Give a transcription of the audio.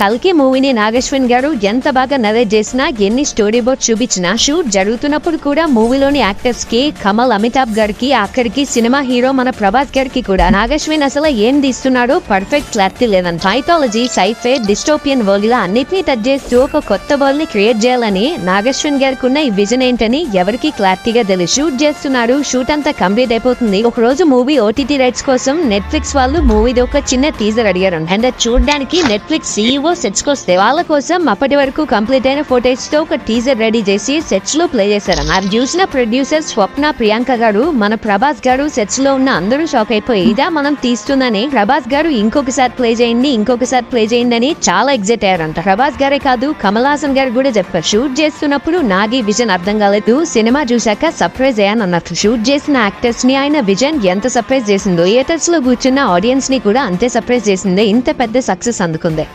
కల్కి మూవీని నాగేశ్వన్ గారు ఎంత బాగా నరేట్ చేసినా ఎన్ని స్టోరీ బోర్డ్ చూపించినా షూట్ జరుగుతున్నప్పుడు కూడా మూవీలోని యాక్టర్స్కి కమల్ అమితాబ్ గారికి అక్కడికి సినిమా హీరో మన ప్రభాస్ గారికి కూడా నాగేశ్వన్ అసలు ఏం తీస్తున్నాడో పర్ఫెక్ట్ క్లారిటీ లేదని మైథాలజీ సైఫే డిస్టోపియన్ వరల్డ్ ఇలా అన్నిటినీ టచ్ చేస్తూ ఒక కొత్త వరల్డ్ని క్రియేట్ చేయాలని నాగేశ్వన్ గారికి ఉన్న ఈ విజన్ ఏంటని ఎవరికి క్లారిటీగా తెలియదు. షూట్ చేస్తున్నారు షూట్ అంతా కంప్లీట్ అయిపోతుంది. ఒక రోజు మూవీ ఓటీటీ రైట్స్ కోసం నెట్ఫ్లిక్స్ వాళ్ళు మూవీది ఒక చిన్న టీజర్ అడిగారు అండ్ చూడడానికి నెట్ఫ్లిక్స్ సీఈఓ సెట్స్ వస్తే వాళ్ళ కోసం అప్పటి వరకు కంప్లీట్ అయిన ఫోటేజ్తో ఒక టీజర్ రెడీ చేసి సెట్స్లో ప్లే చేశారు అది చూసిన ప్రొడ్యూసర్ స్వప్న ప్రియాంక గారు మన ప్రభాస్ గారు సెట్స్లో ఉన్న అందరూ షాక్ అయిపోయి ఇదా మనం తీస్తుందని ప్రభాస్ గారు ఇంకొకసారి ప్లే చేయండి ఇంకొకసారి ప్లే చేయండి అని చాలా ఎగ్జైట్ అయ్యారంట. ప్రభాస్ గారే కాదు కమల్ హాసన్ గారు కూడా చెప్పారు. షూట్ చేస్తున్నప్పుడు నాగి విజన్ అర్థం కాలేదు సినిమా చూశాక సర్ప్రైజ్ అయ్యాను అన్నట్టు షూట్ చేసిన యాక్టర్స్ని ఆయన విజన్ ఎంత సర్ప్రైజ్ చేసిందో థియేటర్స్లో కూర్చున్న ఆడియన్స్ని కూడా అంతే సర్ప్రైజ్ చేసిందే. ఇంత పెద్ద సక్సెస్ అందుకుందే.